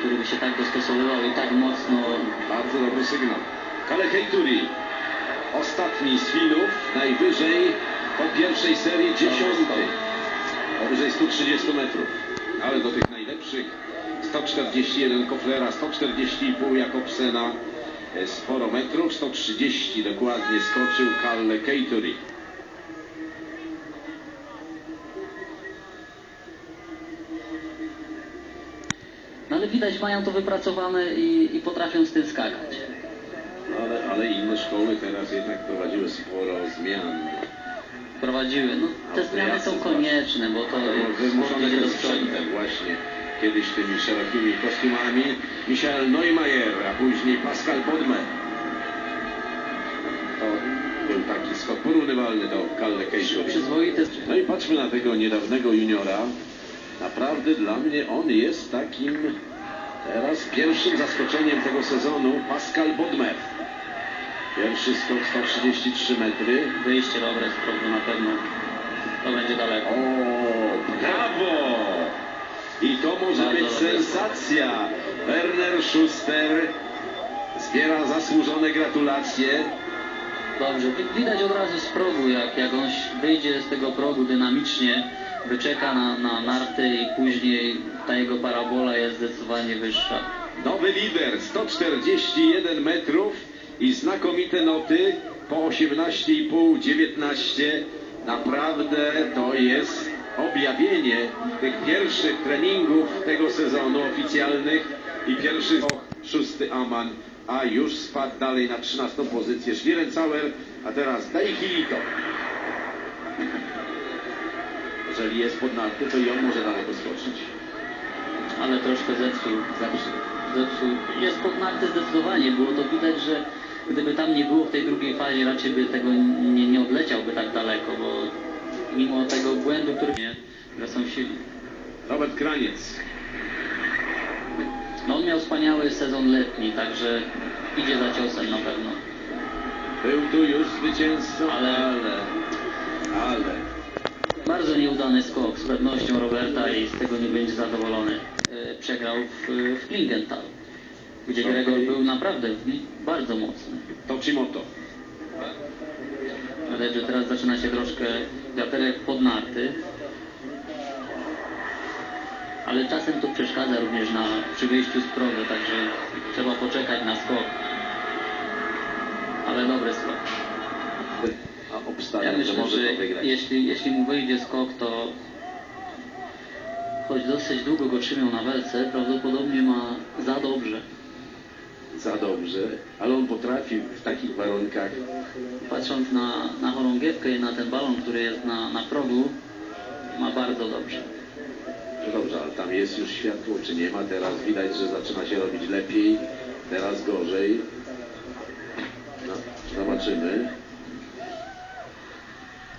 który by się tak dostosowywał i tak mocno Bardzo dobry sygnał. Kale Hejturi. Ostatni z Finów, najwyżej po pierwszej serii dziesiąty. Powyżej 130 metrów. Ale do tych najlepszych 141 Koflera, 140,5 Jakobsena. E, Sporo metrów, 130 dokładnie skoczył Kalle Keituri. Widać, mają to wypracowane i, i potrafią z tym skakać. Ale, ale inne szkoły teraz jednak prowadziły sporo zmian. Prowadziły. No, te zmiany są konieczne, bo to Wymuszone przodu. sprzętem właśnie. Kiedyś tymi szerokimi kostiumami Michael Neumayer, a później Pascal Bodmer. To był taki skok porównywalny do Kalle. Przyzwoite. No i patrzmy na tego niedawnego juniora. Naprawdę dla mnie on jest takim teraz pierwszym zaskoczeniem tego sezonu Pascal Bodmer. Pierwszy skok 133 metry. Wyjście dobre z progu na pewno. To będzie daleko. O, brawo! I to może Bardzo być sensacja. Werner Schuster zbiera zasłużone gratulacje. Dobrze, wi- widać od razu z progu, jak, jak on wyjdzie z tego progu dynamicznie, wyczeka na, na narty i później ta jego parabola jest zdecydowanie wyższa. Nowy lider 141 metrów i znakomite noty po 18,5, 19. Naprawdę to jest objawienie tych pierwszych treningów tego sezonu oficjalnych i pierwszy szósty Aman, a już spadł dalej na 13 pozycję Schwierencauer, a teraz Daihito. Jeżeli jest pod narty, to i on może daleko skoczyć. Ale troszkę zepsuł. Zawsze. zepsuł. Jest pod narty zdecydowanie, było to widać, że gdyby tam nie było w tej drugiej fazie, raczej by tego nie, nie odleciałby tak daleko, bo mimo tego błędu, który nie, są silni. Robert Kraniec. No on miał wspaniały sezon letni, także idzie za ciosem na pewno. Był tu już zwycięzcą, Ale- ale, ale, Bardzo nieudany skok z pewnością Roberta i z tego nie będzie zadowolony. E, Przegrał w, w Klingenthal, gdzie. Gregor był naprawdę bardzo mocny. Tochimoto. Ale że teraz zaczyna się troszkę wiaterek pod narty. Ale czasem to przeszkadza również na, przy wyjściu z progu, także trzeba poczekać na skok. Ale dobry skok. A Ja obstawiam, że myślę, może że wygrać. jeśli, jeśli mu wyjdzie skok, to choć dosyć długo go trzymią na welce, prawdopodobnie ma za dobrze. Za dobrze, ale on potrafi w takich warunkach. Patrząc na, na chorągiewkę i na ten balon, który jest na, na progu, ma bardzo dobrze. No dobrze, ale tam jest już światło, czy nie ma? Teraz widać, że zaczyna się robić lepiej, teraz gorzej. No, zobaczymy.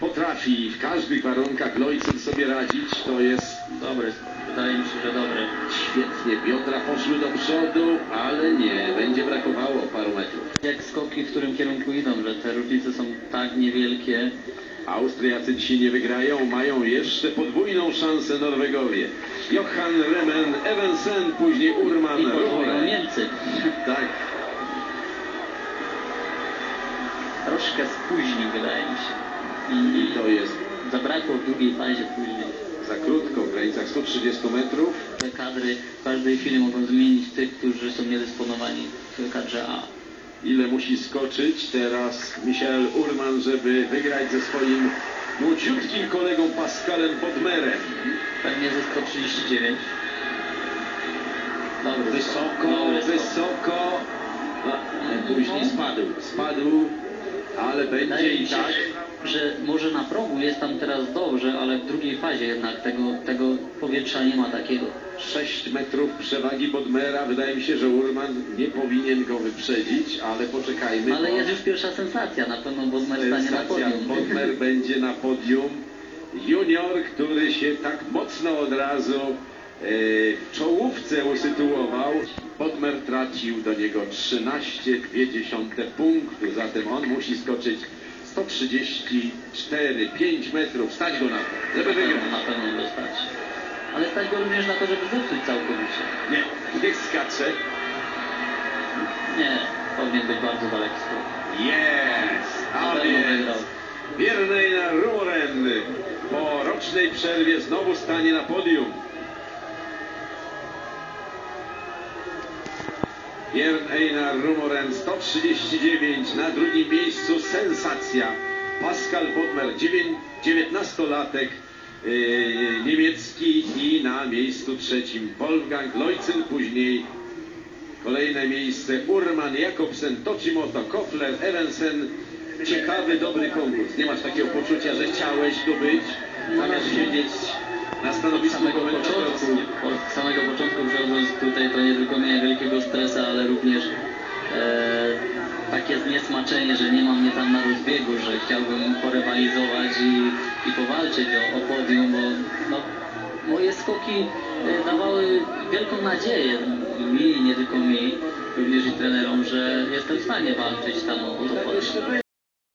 Potrafi w każdych warunkach Lojcyn sobie radzić, to jest skok. Wydaje mi się, że dobry. świetnie. Biodra poszły do przodu, ale nie, będzie brakowało paru metrów. Jak skoki, w którym kierunku idą, że te różnice są tak niewielkie. Austriacy dzisiaj nie wygrają, mają jeszcze podwójną szansę Norwegowie. Johan Remen, Evensen, później Urman, I podwójną. Niemcy. Tak, Troszkę spóźnił, wydaje mi się. I to jest zabrakło w drugiej fazie później. za krótko, w granicach 130 metrów. Te kadry w każdej chwili mogą zmienić tych, którzy są niedysponowani w kadrze A. Ile musi skoczyć teraz Michael Urman, żeby wygrać ze swoim młodziutkim kolegą Pascalem Bodmerem. Pewnie ze 139. Dobry. Wysoko, Dobry wysoko. No, później spadł, spadł, ale będzie i tak. Że może na progu jest tam teraz dobrze, ale w drugiej fazie jednak tego, tego powietrza nie ma takiego. 6 metrów przewagi Bodmera. Wydaje mi się, że Urman nie powinien go wyprzedzić, ale poczekajmy. Ale bo jest już pierwsza sensacja, na pewno Bodmer stanie na podium. Bodmer będzie na podium. Junior, który się tak mocno od razu e, w czołówce usytuował. Bodmer tracił do niego 13,2 punktu, zatem on musi skoczyć 134, 5 metrów, stać go na to, żeby Na wygrać. pewno, na pewno dostać. ale stać go również na to, żeby zepsuć całkowicie. Nie, niech skacze. Nie, powinien być bardzo daleki skok. Jest! A więc. Biernej na Rumoren po rocznej przerwie znowu stanie na podium. Björn Einar Rumoren 139 na drugim miejscu sensacja Pascal Bodmer 19-latek yy, niemiecki i na miejscu trzecim Wolfgang Leutzel później Kolejne miejsce Urman, Jakobsen, Tochimoto, Kofler, Evensen. Ciekawy, dobry konkurs. Nie masz takiego poczucia, że chciałeś tu być, zamiast siedzieć na stanowisku komentatorskim. od samego początku tutaj to nie tylko miałem wielkiego stresa, ale również e, takie zniesmaczenie, że nie ma mnie tam na rozbiegu, że chciałbym porywalizować i, i powalczyć o, o podium, bo no, moje skoki e, dawały wielką nadzieję mi, nie tylko mi, również i trenerom, że jestem w stanie walczyć tam o, o to Tak podium.